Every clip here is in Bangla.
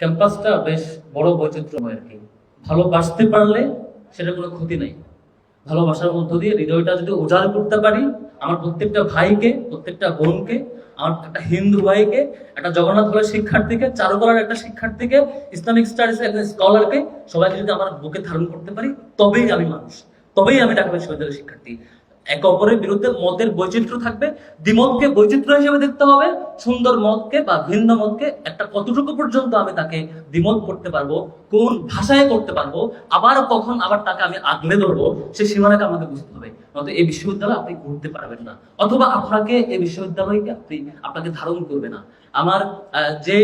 ক্যাম্পাসটা বেশ বড় বৈচিত্র্যময় আর কি। ভালোবাসতে পারলে সেটা কোনো ক্ষতি নাই। ভালোবাসার মধ্য দিয়ে হৃদয়টা যদি উজাড় করতে পারি, আমার প্রত্যেকটা ভাইকে, প্রত্যেকটা বোনকে, আমার একটা হিন্দু ভাইকে, একটা জগন্নাথ হলের শিক্ষার্থীকে, চারুকলার একটা শিক্ষার্থীকে, ইসলামিক স্টাডিজ একটা স্কলারকে সবাইকে যদি আমার বুকে ধারণ করতে পারি, তবেই আমি মানুষ। তবেই আমি ঢাকা বিশ্ববিদ্যালয়ের শিক্ষার্থী। একে অপরের বিরুদ্ধে মতের বৈচিত্র্য থাকবে। দ্বিমতকে বৈচিত্র্য হিসেবে দেখতে হবে। সুন্দর মতকে বা ভিন্ন মতকে একটা কতটুকু পর্যন্ত আমি তাকে দ্বিমত করতে পারব, কোন ভাষায় করতে পারব, আবার কখন আবার তাকে আমি আগলে ধরবো, সে সীমানাকে আমাকে বুঝতে হবে। নয়তো এই বিশ্ববিদ্যালয় আপনি ঘুরতে পারবেন না। অথবা আপনাকে এই বিশ্ববিদ্যালয়কে আপনি, আপনাকে ধারণ করবে না। আমার যে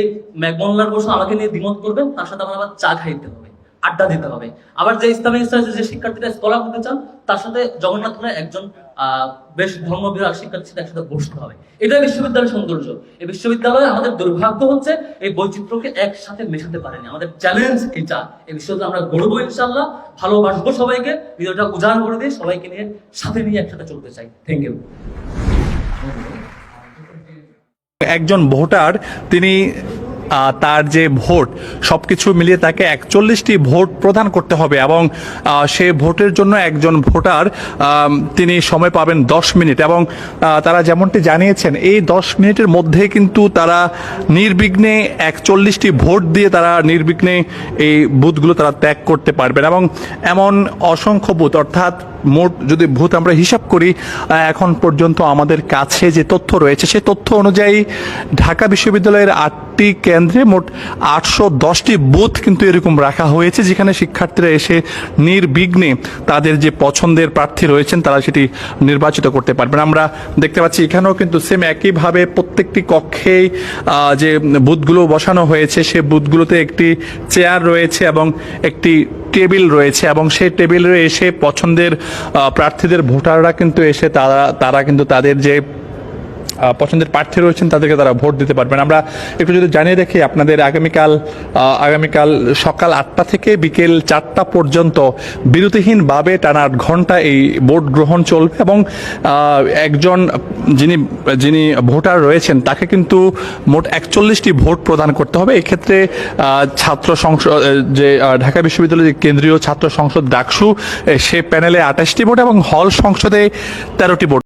ম্যাকমোল্লার বসে আমাকে নিয়ে দ্বিমত করবেন তার সাথে আমার আবার চা খাইতে হবে। আড্ডা দিতে হবে। আবার যে ইসলামিক স্টাডিজের যে শিক্ষার্থীরা স্কলার হতে চান, তার সাথে জগন্নাথ হলে একজন বেশ ধর্মবিরাগ শিক্ষার্থীর সাথে একসাথে বসতে হবে। এটাই বিশ্ববিদ্যালয়ের সৌন্দর্য। এই বিশ্ববিদ্যালয়ে আমাদের দুর্ভাগ্য হচ্ছে এই বৈচিত্র্যকে একসাথে মেশাতে পারেনি। আমাদের চ্যালেঞ্জ এটা। এই বিশ্ববিদ্যালয় আমরা গড়বো ইনশাল্লাহ ভালোবাসবো সবাইকে। ভিডিওটা উজাড় করে দিয়ে সবাইকে নিয়ে সাথে নিয়ে একসাথে চলতে চাই। থ্যাংক ইউ একজন ভোটার, তিনি তার যে ভোট, সবকিছু মিলিয়ে তাকে একচল্লিশটি ভোট প্রদান করতে হবে এবং সে ভোটের জন্য একজন ভোটার তিনি সময় পাবেন দশ মিনিট এবং তারা যেমনটি জানিয়েছেন, এই দশ মিনিটের মধ্যে কিন্তু তারা নির্বিঘ্নে একচল্লিশটি ভোট দিয়ে তারা নির্বিঘ্নে এই বুথগুলো তারা ত্যাগ করতে পারবেন এবং এমন অসংখ্য বুথ, অর্থাৎ মোট যদি ভূত আমরা হিসাব করি এখন পর্যন্ত আমাদের কাছে যে তথ্য রয়েছে, সে তথ্য অনুযায়ী ঢাকা বিশ্ববিদ্যালয়ের আটটি কেন্দ্রে মোট আটশো দশটি বুথ কিন্তু এরকম রাখা হয়েছে, যেখানে শিক্ষার্থীরা এসে নির্বিঘ্নে তাদের যে পছন্দের প্রার্থী রয়েছেন, তারা সেটি নির্বাচিত করতে পারবেন। আমরা দেখতে পাচ্ছি এখানেও কিন্তু সেম একইভাবে প্রত্যেকটি কক্ষেই যে বুথগুলো বসানো হয়েছে, সে বুথগুলোতে একটি চেয়ার রয়েছে এবং একটি টেবিল রয়েছে এবং সেই টেবিলে এসে পছন্দের প্রার্থীদের ভোটাররা কিন্তু এসে তারা তারা কিন্তু তাদের যে পছন্দের প্রার্থী রয়েছেন, তাদেরকে তারা ভোট দিতে পারবেন। আমরা একটু যদি জানিয়ে দেখি, আপনাদের আগামীকাল আগামীকাল সকাল আটটা থেকে বিকেল চারটা পর্যন্ত বিরতিহীনভাবে টানা আট ঘণ্টা এই ভোট গ্রহণ চলবে এবং একজন যিনি যিনি ভোটার রয়েছেন, তাকে কিন্তু মোট একচল্লিশটি ভোট প্রদান করতে হবে। এক্ষেত্রে ছাত্র সংসদ যে ঢাকা বিশ্ববিদ্যালয়ের যে কেন্দ্রীয় ছাত্র সংসদ ডাকসু সে প্যানেলে আঠাশটি ভোট এবং হল সংসদে তেরোটি ভোট।